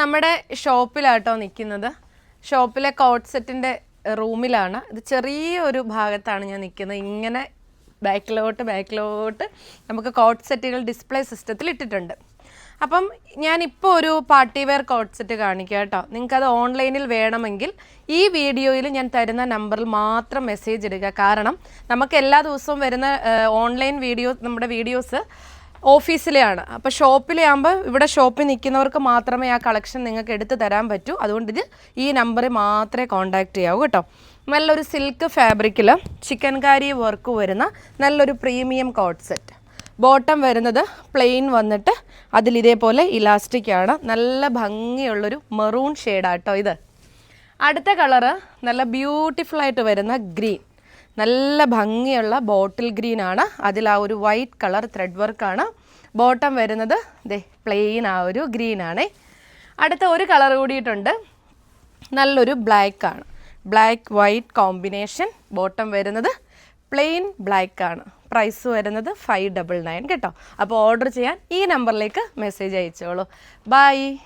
നമ്മുടെ ഷോപ്പിലാട്ടോ നിൽക്കുന്നത് ഷോപ്പിലെ കോട്ട് സെറ്റിന്റെ റൂമിലാണ്. ഇത് ചെറിയൊരു ഭാഗത്താണ് ഞാൻ നിൽക്കുന്നത് ഇങ്ങനെ ബാക്കിലോട്ട് ബാക്കിലോട്ട് നമുക്ക് കോട്ട് സെറ്റുകൾ ഡിസ്പ്ലേ സിസ്റ്റത്തിൽ ഇട്ടിട്ടുണ്ട്. അപ്പം ഞാനിപ്പോൾ ഒരു പാർട്ടി വെയർ കോട്ട് സെറ്റ് കാണിക്കുക കേട്ടോ. നിങ്ങൾക്കത് ഓൺലൈനിൽ വേണമെങ്കിൽ ഈ വീഡിയോയിൽ ഞാൻ തരുന്ന നമ്പറിൽ മാത്രം മെസ്സേജ് ഇടുക. കാരണം നമുക്ക് എല്ലാ ദിവസവും വരുന്ന ഓൺലൈൻ വീഡിയോ നമ്മുടെ വീഡിയോസ് ഓഫീസിലെയാണ്. അപ്പോൾ ഷോപ്പിലെ ഇവിടെ ഷോപ്പിൽ നിൽക്കുന്നവർക്ക് മാത്രമേ ആ കളക്ഷൻ നിങ്ങൾക്ക് എടുത്തു തരാൻ പറ്റൂ. അതുകൊണ്ട് ഇത് ഈ നമ്പറിൽ മാത്രമേ കോൺടാക്ട് ചെയ്യാവൂ കേട്ടോ. നല്ലൊരു സിൽക്ക് ഫാബ്രിക്കിൽ ചിക്കൻകാരി വർക്ക് വരുന്ന നല്ലൊരു പ്രീമിയം കോട്ട് സെറ്റ്. ബോട്ടം വരുന്നത് പ്ലെയിൻ വന്നിട്ട് അതിൽ ഇതേപോലെ ഇലാസ്റ്റിക് ആണ്. നല്ല ഭംഗിയുള്ളൊരു മെറൂൺ ഷെയ്ഡാട്ടോ ഇത്. അടുത്ത കളറ് നല്ല ബ്യൂട്ടിഫുൾ ആയിട്ട് വരുന്ന ഗ്രീൻ. നല്ല ഭംഗിയുള്ള ബോട്ടിൽ ഗ്രീൻ ആണ് അതിൽ ആ ഒരു വൈറ്റ് കളർ ത്രെഡ് വർക്കാണ് ബോട്ടം വരുന്നത് ദേ പ്ലെയിൻ ആ ഒരു ഗ്രീൻ ആണേ. അടുത്ത ഒരു കളർ കൂടിയിട്ടുണ്ട്. നല്ലൊരു ബ്ലാക്ക് ആണ്. ബ്ലാക്ക് വൈറ്റ് കോമ്പിനേഷൻ ബോട്ടം വരുന്നത് പ്ലെയിൻ ബ്ലാക്ക് ആണ്. പ്രൈസ് വരുന്നത് ഫൈവ് ഡബിൾ നയൻ കേട്ടോ. അപ്പോൾ ഓർഡർ ചെയ്യാൻ ഈ നമ്പറിലേക്ക് മെസ്സേജ് അയച്ചോളൂ. ബൈ